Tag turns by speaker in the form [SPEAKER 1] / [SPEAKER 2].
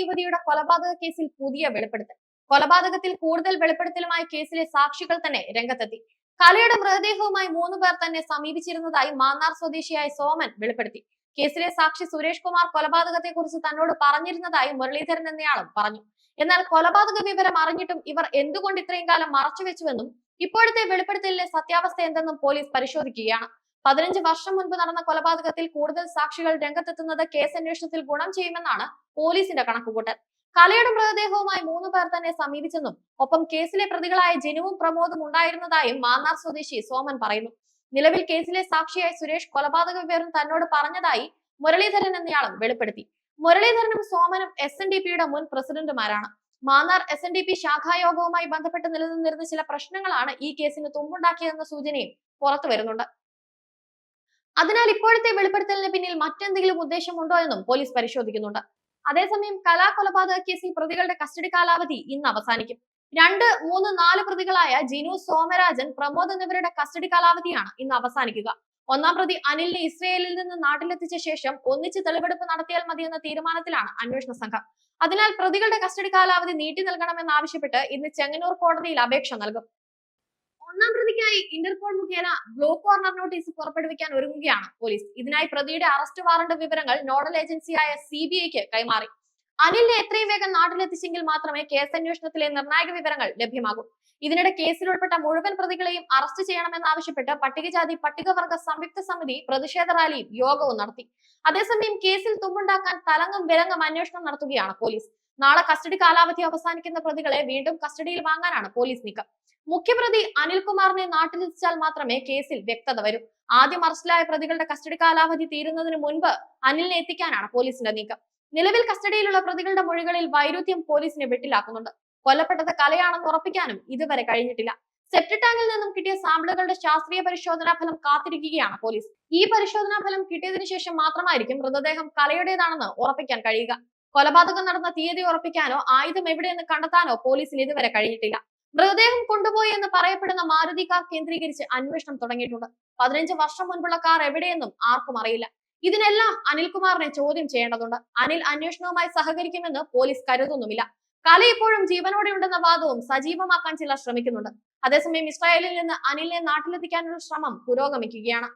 [SPEAKER 1] യുവതിയുടെ കൊലപാതക കേസിൽ പുതിയ വെളിപ്പെടുത്തൽ. കൊലപാതകത്തിൽ കൂടുതൽ വെളിപ്പെടുത്തലുമായി കേസിലെ സാക്ഷികൾ തന്നെ രംഗത്തെത്തി. കലയുടെ മൃതദേഹവുമായി മൂന്ന് പേർ തന്നെ സമീപിച്ചിരുന്നതായി മാന്നാർ സ്വദേശിയായ സോമൻ വെളിപ്പെടുത്തി. കേസിലെ സാക്ഷി സുരേഷ് കുമാർ കൊലപാതകത്തെ കുറിച്ച് തന്നോട് പറഞ്ഞിരുന്നതായി മുരളീധരൻ എന്നയാളും പറഞ്ഞു. എന്നാൽ കൊലപാതക വിവരം അറിഞ്ഞിട്ടും ഇവർ എന്തുകൊണ്ട് ഇത്രയും കാലം മറച്ചുവെച്ചുവെന്നും ഇപ്പോഴത്തെ വെളിപ്പെടുത്തലിലെ സത്യാവസ്ഥ എന്തെന്നും പോലീസ് പരിശോധിക്കുകയാണ്. പതിനഞ്ച് വർഷം മുൻപ് നടന്ന കൊലപാതകത്തിൽ കൂടുതൽ സാക്ഷികൾ രംഗത്തെത്തുന്നത് കേസ് അന്വേഷണത്തിൽ ഗുണം ചെയ്യുമെന്നാണ് പോലീസിന്റെ കണക്കുകൂട്ടൽ. കലയുടെ മൃതദേഹവുമായി മൂന്ന് പേർ തന്നെ സമീപിച്ചെന്നും ഒപ്പം കേസിലെ പ്രതികളായ ജിനുവും പ്രമോദും ഉണ്ടായിരുന്നതായും മാന്നാർ സ്വദേശി സോമൻ പറയുന്നു. നിലവിൽ കേസിലെ സാക്ഷിയായ സുരേഷ് കൊലപാതക വിവരം തന്നോട് പറഞ്ഞതായി മുരളീധരൻ എന്നയാളും വെളിപ്പെടുത്തി. മുരളീധരനും സോമനും എസ് എൻ ഡി പിയുടെ മുൻ പ്രസിഡന്റുമാരാണ്. Mannar S N D P ശാഖായോഗവുമായി ബന്ധപ്പെട്ട് നിലനിന്നിരുന്ന ചില പ്രശ്നങ്ങളാണ് ഈ കേസിന് തുമ്പുണ്ടാക്കിയതെന്ന സൂചനയും പുറത്തു വരുന്നുണ്ട് അതിനാൽ ഇപ്പോഴത്തെ വെളിപ്പെടുത്തലിന് പിന്നിൽ മറ്റെന്തെങ്കിലും ഉദ്ദേശമുണ്ടോ എന്നും പോലീസ് പരിശോധിക്കുന്നുണ്ട്. അതേസമയം കലാകൊലപാതക കേസിൽ പ്രതികളുടെ കസ്റ്റഡി കാലാവധി ഇന്ന് അവസാനിക്കും. രണ്ട് മൂന്ന് നാല് പ്രതികളായ ജിനു സോമരാജൻ പ്രമോദ് എന്നിവരുടെ കസ്റ്റഡി കാലാവധിയാണ് ഇന്ന് അവസാനിക്കുക. ഒന്നാം പ്രതി അനിലിനെ ഇസ്രയേലിൽ നിന്ന് നാട്ടിലെത്തിച്ച ശേഷം ഒന്നിച്ച് തെളിവെടുപ്പ് നടത്തിയാൽ മതിയെന്ന തീരുമാനത്തിലാണ് അന്വേഷണ സംഘം. അതിനാൽ പ്രതികളുടെ കസ്റ്റഡി കാലാവധി നീട്ടി നൽകണമെന്നാവശ്യപ്പെട്ട് ഇന്ന് ചെങ്ങന്നൂർ കോടതിയിൽ അപേക്ഷ നൽകും. ഒന്നാം പ്രതിക്കായി ഇന്റർപോൾ മുഖേന ബ്ലോക്ക് കോർണർ നോട്ടീസ് പുറപ്പെടുവിക്കാൻ ഒരുങ്ങുകയാണ് പോലീസ്. ഇതിനായി പ്രതിയുടെ അറസ്റ്റ് വാറണ്ട് വിവരങ്ങൾ നോഡൽ ഏജൻസിയായ സി ബി ഐക്ക് കൈമാറി. അനിലിനെ എത്രയും വേഗം നാട്ടിലെത്തിച്ചെങ്കിൽ മാത്രമേ കേസ് അന്വേഷണത്തിലെ നിർണായക വിവരങ്ങൾ ലഭ്യമാകൂ. ഇതിനിടെ കേസിൽ ഉൾപ്പെട്ട മുഴുവൻ പ്രതികളെയും അറസ്റ്റ് ചെയ്യണമെന്നാവശ്യപ്പെട്ട് പട്ടികജാതി പട്ടികവർഗ സംയുക്ത സമിതി പ്രതിഷേധ റാലിയും യോഗവും നടത്തി. അതേസമയം കേസിൽ തുമ്പുണ്ടാക്കാൻ തലങ്ങും വിലങ്ങും അന്വേഷണം നടത്തുകയാണ് പോലീസ്. നാളെ കസ്റ്റഡി കാലാവധി അവസാനിക്കുന്ന പ്രതികളെ വീണ്ടും കസ്റ്റഡിയിൽ വാങ്ങാനാണ് പോലീസ് നീക്കം. മുഖ്യപ്രതി അനിൽകുമാറിനെ നാട്ടിലെത്തിച്ചാൽ മാത്രമേ കേസിൽ വ്യക്തത വരൂ. ആദ്യം അറസ്റ്റിലായ പ്രതികളുടെ കസ്റ്റഡി കാലാവധി തീരുന്നതിന് മുൻപ് അനിലിനെ എത്തിക്കാനാണ് പോലീസിന്റെ നീക്കം. നിലവിൽ കസ്റ്റഡിയിലുള്ള പ്രതികളുടെ മൊഴികളിൽ വൈരുദ്ധ്യം പോലീസിനെ വെട്ടിലാക്കുന്നുണ്ട്. കൊല്ലപ്പെട്ടത് കലയാണെന്ന് ഉറപ്പിക്കാനും ഇതുവരെ കഴിഞ്ഞിട്ടില്ല. സെപ്റ്റ് ടാങ്കിൽ നിന്നും കിട്ടിയ സാമ്പിളുകളുടെ ശാസ്ത്രീയ പരിശോധനാ ഫലം കാത്തിരിക്കുകയാണ് പോലീസ്. ഈ പരിശോധനാ ഫലം കിട്ടിയതിനു ശേഷം മാത്രമായിരിക്കും മൃതദേഹം കലയുടേതാണെന്ന് ഉറപ്പിക്കാൻ കഴിയുക. കൊലപാതകം നടന്ന തീയതി ഉറപ്പിക്കാനോ ആയുധം എവിടെയെന്ന് കണ്ടെത്താനോ പോലീസിന് ഇതുവരെ കഴിഞ്ഞിട്ടില്ല. മൃതദേഹം കൊണ്ടുപോയി എന്ന് പറയപ്പെടുന്ന മാരുതി കാർ കേന്ദ്രീകരിച്ച് അന്വേഷണം തുടങ്ങിയിട്ടുണ്ട്. പതിനഞ്ച് വർഷം മുൻപുള്ള കാർ എവിടെയെന്നും ആർക്കും അറിയില്ല. ഇതിനെല്ലാം അനിൽകുമാറിനെ ചോദ്യം ചെയ്യേണ്ടതുണ്ട്. അനിൽ അന്വേഷണവുമായി സഹകരിക്കുമെന്ന് പോലീസ് കരുതുന്നുമില്ല. കല ഇപ്പോഴും ജീവനോടെ ഉണ്ടെന്ന വാദവും സജീവമാക്കാൻ ചിലർ ശ്രമിക്കുന്നുണ്ട്. അതേസമയം ഇസ്രായേലിൽ നിന്ന് അനിലിനെ നാട്ടിലെത്തിക്കാനുള്ള ശ്രമം പുരോഗമിക്കുകയാണ്.